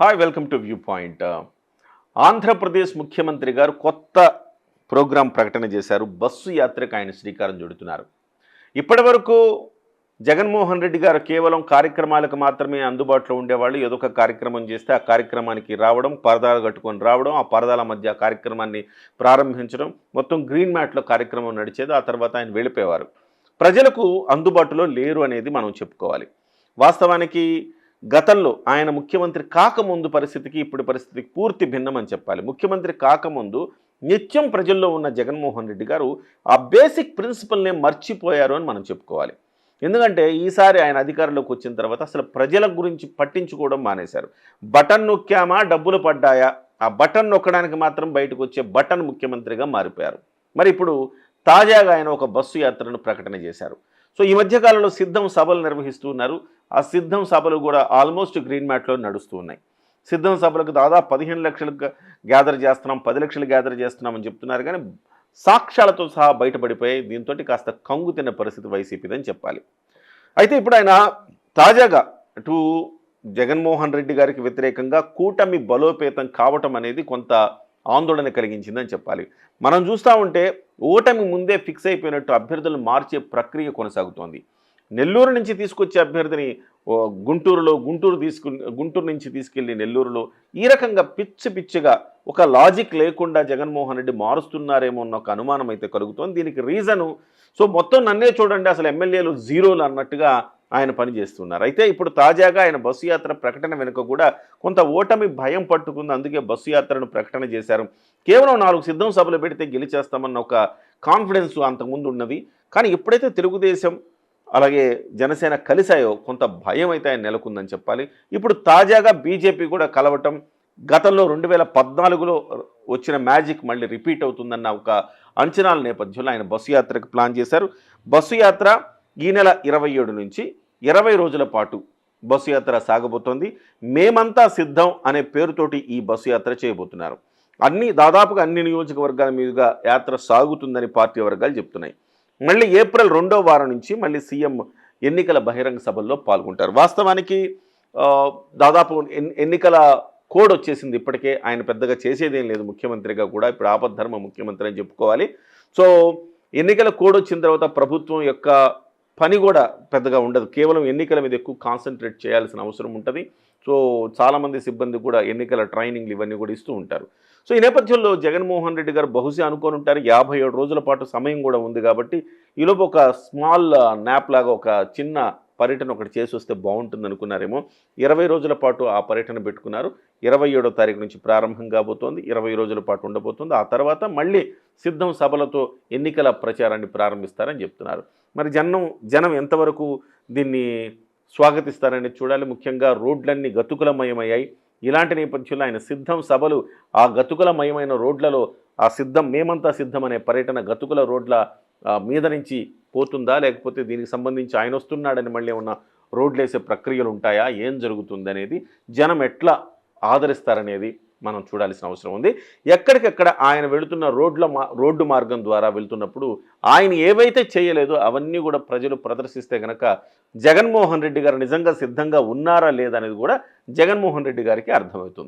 Hi welcome to view point Andhra Pradesh ముఖ్యమంత్రి గారు కొత్త ప్రోగ్రాం ప్రకటన చేశారు. బస్సు యాత్రకు ఆయన శ్రీకారం చుడుతున్నారు. ఇప్పటి వరకు జగన్మోహన్ రెడ్డి గారు కేవలం కార్యక్రమాలకు మాత్రమే అందుబాటులో ఉండేవాళ్ళు. ఏదో ఒక కార్యక్రమం చేస్తే ఆ కార్యక్రమానికి రావడం పరదాలు కట్టుకొని రావడం ఆ పరదాల మధ్య ఆ కార్యక్రమాన్ని ప్రారంభించడం మొత్తం గ్రీన్ మ్యాట్లో కార్యక్రమం నడిచేది. ఆ తర్వాత ఆయన వెళ్ళిపోయేవారు. ప్రజలకు అందుబాటులో లేరు అనేది మనం చెప్పుకోవాలి. వాస్తవానికి గతంలో ఆయన ముఖ్యమంత్రి కాకముందు పరిస్థితికి ఇప్పుడు పరిస్థితికి పూర్తి భిన్నమని చెప్పాలి. ముఖ్యమంత్రి కాకముందు నిత్యం ప్రజల్లో ఉన్న జగన్మోహన్ రెడ్డి గారు ఆ బేసిక్ ప్రిన్సిపల్నే మర్చిపోయారు అని మనం చెప్పుకోవాలి. ఎందుకంటే ఈసారి ఆయన అధికారంలోకి వచ్చిన తర్వాత అసలు ప్రజల గురించి పట్టించుకోవడం మానేశారు. బటన్ నొక్కామా డబ్బులు పడ్డాయా? ఆ బటన్ నొక్కడానికి మాత్రం బయటకు వచ్చే బటన్ ముఖ్యమంత్రిగా మారిపోయారు. మరి ఇప్పుడు తాజాగా ఆయన ఒక బస్సు యాత్రను ప్రకటన చేశారు. సో ఈ మధ్యకాలంలో సిద్ధం సభలు నిర్వహిస్తున్నారు ఆ సిద్ధం సభలు కూడా ఆల్మోస్ట్ గ్రీన్ మ్యాట్లో నడుస్తూ ఉన్నాయి. సిద్ధం సభలకు దాదాపు పదిహేను లక్షలు గ్యాదర్ చేస్తున్నాం పది లక్షలు గ్యాదర్ చేస్తున్నామని చెప్తున్నారు. కానీ సాక్ష్యాలతో సహా బయటపడిపోయి దీంతో కాస్త కంగు తిన్న పరిస్థితి వైసీపీదని చెప్పాలి. అయితే ఇప్పుడు ఆయన తాజాగా అటు జగన్మోహన్ రెడ్డి గారికి వ్యతిరేకంగా కూటమి బలోపేతం కావటం అనేది కొంత ఆందోళన కలిగించిందని చెప్పాలి. మనం చూస్తూ ఉంటే ఓటమి ముందే ఫిక్స్ అయిపోయినట్టు అభ్యర్థులను మార్చే ప్రక్రియ కొనసాగుతోంది. నెల్లూరు నుంచి తీసుకొచ్చే అభ్యర్థిని ఓ, గుంటూరులో గుంటూరు తీసుకు గుంటూరు నుంచి తీసుకెళ్ళి నెల్లూరులో ఈ రకంగా పిచ్చి పిచ్చిగా ఒక లాజిక్ లేకుండా జగన్మోహన్ రెడ్డి మారుస్తున్నారేమో అన్న ఒక అనుమానం అయితే కలుగుతోంది. దీనికి రీజను సో మొత్తం నన్నే చూడండి అసలు ఎమ్మెల్యేలు జీరోలు అన్నట్టుగా ఆయన పనిచేస్తున్నారు అయితే ఇప్పుడు తాజాగా ఆయన బస్సు యాత్ర ప్రకటన వెనుక కూడా కొంత ఓటమి భయం పట్టుకుంది. అందుకే బస్సు యాత్రను ప్రకటన చేశారు. కేవలం నాలుగు సిద్ధం సభలు పెడితే గెలిచేస్తామన్న ఒక కాన్ఫిడెన్స్ అంతకుముందు ఉన్నది కానీ ఎప్పుడైతే తెలుగుదేశం అలాగే జనసేన కలిశాయో కొంత భయం అయితే ఆయన నెలకొందని చెప్పాలి. ఇప్పుడు తాజాగా బీజేపీ కూడా కలవటం గతంలో రెండు వేల పద్నాలుగులో వచ్చిన మ్యాజిక్ మళ్ళీ రిపీట్ అవుతుందన్న ఒక అంచనాల నేపథ్యంలో ఆయన బస్సు యాత్రకు ప్లాన్ చేశారు. బస్సు యాత్ర ఈ నెల ఇరవై ఏడు నుంచి ఇరవై రోజుల పాటు బస్సు యాత్ర సాగబోతోంది. మేమంతా సిద్ధం అనే పేరుతోటి ఈ బస్సు యాత్ర చేయబోతున్నారు. అన్ని దాదాపుగా అన్ని నియోజకవర్గాల మీదుగా యాత్ర సాగుతుందని పార్టీ వర్గాలు చెప్తున్నాయి. మళ్ళీ ఏప్రిల్ రెండో వారం నుంచి మళ్ళీ సీఎం ఎన్నికల బహిరంగ సభల్లో పాల్గొంటారు. వాస్తవానికి దాదాపు ఎన్నికల కోడ్ వచ్చేసింది ఇప్పటికే. ఆయన పెద్దగా చేసేదేం లేదు. ముఖ్యమంత్రిగా కూడా ఇప్పుడు ఆపద్ధర్మ ముఖ్యమంత్రి అని చెప్పుకోవాలి. సో ఎన్నికల కోడ్ వచ్చిన తర్వాత ప్రభుత్వం యొక్క పని కూడా పెద్దగా ఉండదు. కేవలం ఎన్నికల మీద ఎక్కువ కాన్సన్ట్రేట్ చేయాల్సిన అవసరం ఉంటుంది. సో చాలామంది సిబ్బంది కూడా ఎన్నికల ట్రైనింగ్లు ఇవన్నీ కూడా ఇస్తూ ఉంటారు. సో ఈ నేపథ్యంలో జగన్మోహన్ రెడ్డి గారు బహుశా అనుకొని ఉంటారు యాభై ఏడు రోజుల పాటు సమయం కూడా ఉంది కాబట్టి ఈలోపు ఒక స్మాల్ న్యాప్ uh, లాగా ఒక చిన్న పర్యటన ఒకటి చేసి వస్తే బాగుంటుంది అనుకున్నారేమో ఇరవై రోజుల పాటు ఆ పర్యటన పెట్టుకున్నారు. ఇరవై ఏడో తారీఖు నుంచి ప్రారంభం కాబోతోంది. ఇరవై రోజుల పాటు ఉండబోతోంది. ఆ తర్వాత మళ్ళీ సిద్ధం సభలతో ఎన్నికల ప్రచారాన్ని ప్రారంభిస్తారని చెప్తున్నారు. మరి జనం జనం ఎంతవరకు దీన్ని స్వాగతిస్తారని చూడాలి. ముఖ్యంగా రోడ్లన్నీ గతుకులమయమయ్యాయి. ఇలాంటి నేపథ్యంలో ఆయన సిద్ధం సభలు ఆ గతుకులమయమైన రోడ్లలో ఆ సిద్ధం మేమంతా సిద్ధం అనే పర్యటన గతుకుల రోడ్ల మీద నుంచి పోతుందా? లేకపోతే దీనికి సంబంధించి ఆయన వస్తున్నాడని మళ్ళీ ఉన్న రోడ్లు వేసే ప్రక్రియలు ఉంటాయా? ఏం జరుగుతుంది అనేది జనం ఎట్లా ఆదరిస్తారనేది మనం చూడాల్సిన అవసరం ఉంది. ఎక్కడికెక్కడ ఆయన వెళుతున్న రోడ్ల మా రోడ్డు మార్గం ద్వారా వెళ్తున్నప్పుడు ఆయన ఏవైతే చేయలేదో అవన్నీ కూడా ప్రజలు ప్రదర్శిస్తే గనక జగన్మోహన్ రెడ్డి గారు నిజంగా సిద్ధంగా ఉన్నారా లేదా అనేది కూడా జగన్మోహన్ రెడ్డి గారికి అర్థమవుతుంది.